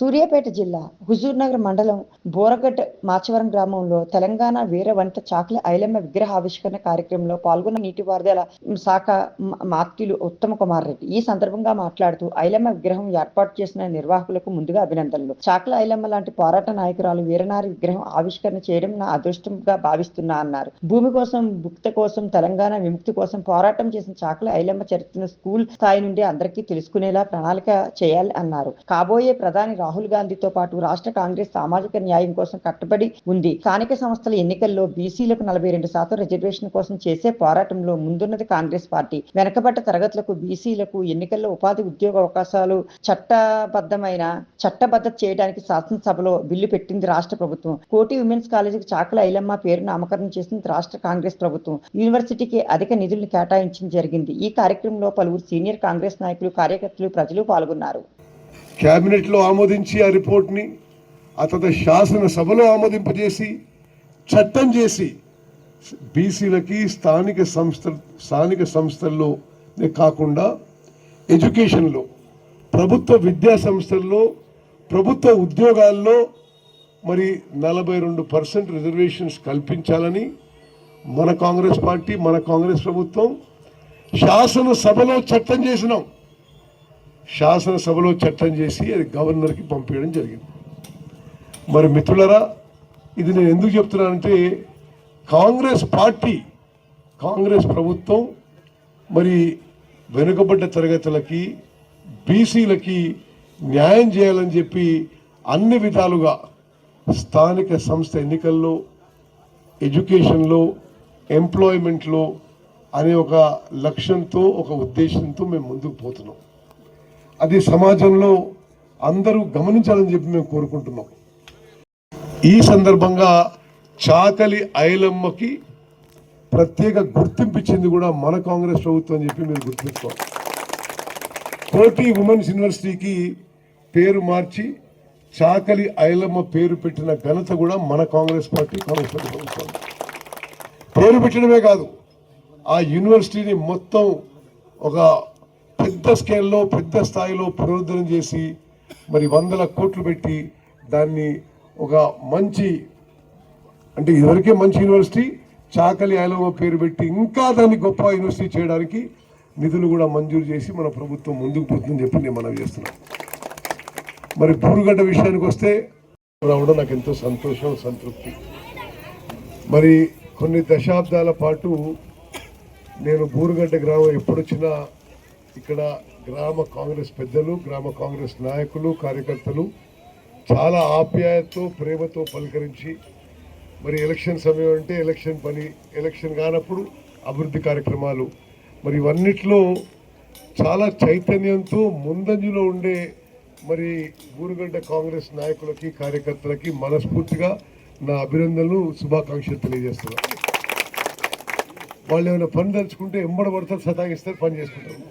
సూర్యాపేట జిల్లా హుజూర్నగర్ మండలం బోరగట్ మాచవరం గ్రామంలో తెలంగాణ వీర వంట చాకుల ఐలమ్మ విగ్రహ ఆవిష్కరణ కార్యక్రమంలో పాల్గొన్న నీటిపారుదల శాఖ మాత్యులు ఉత్తమ కుమార్ రెడ్డి. ఈ సందర్భంగా మాట్లాడుతూ ఐలమ్మ విగ్రహం ఏర్పాటు చేసిన నిర్వాహకులకు ముందుగా అభినందనలు. చాకుల ఐలమ్మ లాంటి పోరాట నాయకురాలు వీరనారి విగ్రహం ఆవిష్కరణ చేయడం నా అదృష్టంగా భావిస్తున్నా అన్నారు. భూమి కోసం భుక్త కోసం తెలంగాణ విముక్తి కోసం పోరాటం చేసిన చాకుల ఐలమ్మ చరిత్రను స్కూల్ స్థాయి నుండి అందరికీ తెలుసుకునేలా ప్రణాళిక చేయాలి అన్నారు. కాబోయే ప్రధాని రాహుల్ గాంధీతో పాటు రాష్ట్ర కాంగ్రెస్ సామాజిక న్యాయం కోసం కట్టుబడి ఉంది. స్థానిక సంస్థల ఎన్నికల్లో బీసీలకు నలభై రెండు శాతం రిజర్వేషన్ కోసం చేసే పోరాటంలో ముందున్నది కాంగ్రెస్ పార్టీ. వెనకబడ్డ తరగతులకు బీసీలకు ఎన్నికల్లో ఉపాధి ఉద్యోగ అవకాశాలు చట్టబద్ధమైన చట్టబద్ధత చేయడానికి శాసనసభలో బిల్లు పెట్టింది రాష్ట్ర ప్రభుత్వం. కోటి ఉమెన్స్ కాలేజీకి చాకుల ఐలమ్మ పేరు నామకరణం చేసింది రాష్ట్ర కాంగ్రెస్ ప్రభుత్వం. యూనివర్సిటీకి అధిక నిధులను కేటాయించడం జరిగింది. ఈ కార్యక్రమంలో పలువురు సీనియర్ కాంగ్రెస్ నాయకులు కార్యకర్తలు ప్రజలు పాల్గొన్నారు. క్యాబినెట్లో ఆమోదించి ఆ రిపోర్ట్ని ఆ తర్వాత శాసనసభలో ఆమోదింపజేసి చట్టం చేసి బీసీలకి స్థానిక సంస్థ స్థానిక సంస్థల్లో కాకుండా ఎడ్యుకేషన్లో ప్రభుత్వ విద్యా సంస్థల్లో ప్రభుత్వ ఉద్యోగాల్లో మరి నలభై రెండు పర్సెంట్ రిజర్వేషన్స్ కల్పించాలని మన కాంగ్రెస్ పార్టీ మన కాంగ్రెస్ ప్రభుత్వం శాసనసభలో చట్టం చేసినాం. శాసనసభలో చట్టం చేసి అది గవర్నర్కి పంపించడం జరిగింది. మరి మిత్రులరా ఇది నేను ఎందుకు చెప్తున్నానంటే కాంగ్రెస్ పార్టీ కాంగ్రెస్ ప్రభుత్వం మరి వెనుకబడ్డ తరగతులకి బీసీలకి న్యాయం చేయాలని చెప్పి అన్ని విధాలుగా స్థానిక సంస్థ ఎన్నికల్లో ఎడ్యుకేషన్లో ఎంప్లాయ్మెంట్లో అనే ఒక లక్ష్యంతో ఒక ఉద్దేశంతో మేము ముందుకు పోతున్నాం. అది సమాజంలో అందరూ గమనించాలని చెప్పి మేము కోరుకుంటున్నాం. ఈ సందర్భంగా చాకలి ఐలమ్మకి ప్రత్యేక గుర్తింపు ఇచ్చింది కూడా మన కాంగ్రెస్ ప్రభుత్వం అని చెప్పి మీరు గుర్తుంచుకోవాలి. కోటి ఉమెన్స్ యూనివర్సిటీకి పేరు మార్చి చాకలి ఐలమ్మ పేరు పెట్టిన ఘనత కూడా మన కాంగ్రెస్ పార్టీ కాంగ్రెస్ పార్టీ ప్రభుత్వం. పేరు పెట్టడమే కాదు ఆ యూనివర్సిటీని మొత్తం ఒక పెద్ద స్కేల్లో పెద్ద స్థాయిలో పునరుద్ధరణ చేసి మరి వందల కోట్లు పెట్టి దాన్ని ఒక మంచి అంటే ఇదివరకే మంచి యూనివర్సిటీ చాకలి ఐలమ్మ పేరు పెట్టి ఇంకా దాన్ని గొప్ప యూనివర్సిటీ చేయడానికి నిధులు కూడా మంజూరు చేసి మన ప్రభుత్వం ముందుకు పోతుందని చెప్పి నేను మనం చేస్తున్నాను. మరి బూరుగడ్డ విషయానికి వస్తే రావడం నాకు ఎంతో సంతోషం సంతృప్తి. మరి కొన్ని దశాబ్దాల పాటు నేను బూరుగడ్డ గ్రామం ఎప్పుడొచ్చినా ఇక్కడ గ్రామ కాంగ్రెస్ పెద్దలు గ్రామ కాంగ్రెస్ నాయకులు కార్యకర్తలు చాలా ఆప్యాయతతో ప్రేమతో పలకరించి మరి ఎలక్షన్ సమయం అంటే ఎలక్షన్ పని ఎలక్షన్ కానప్పుడు అభివృద్ధి కార్యక్రమాలు. మరి ఇవన్నిట్లో చాలా చైతన్యంతో ముందంజలో ఉండే మరి బూరుగడ్డ కాంగ్రెస్ నాయకులకి కార్యకర్తలకి మనస్ఫూర్తిగా నా అభినందనలు శుభాకాంక్షలు తెలియజేస్తున్నాను వాళ్ళు ఏమైనా పని తలుచుకుంటే ఎంబడబడతారు సతాగిస్తారు పని చేసుకుంటారు.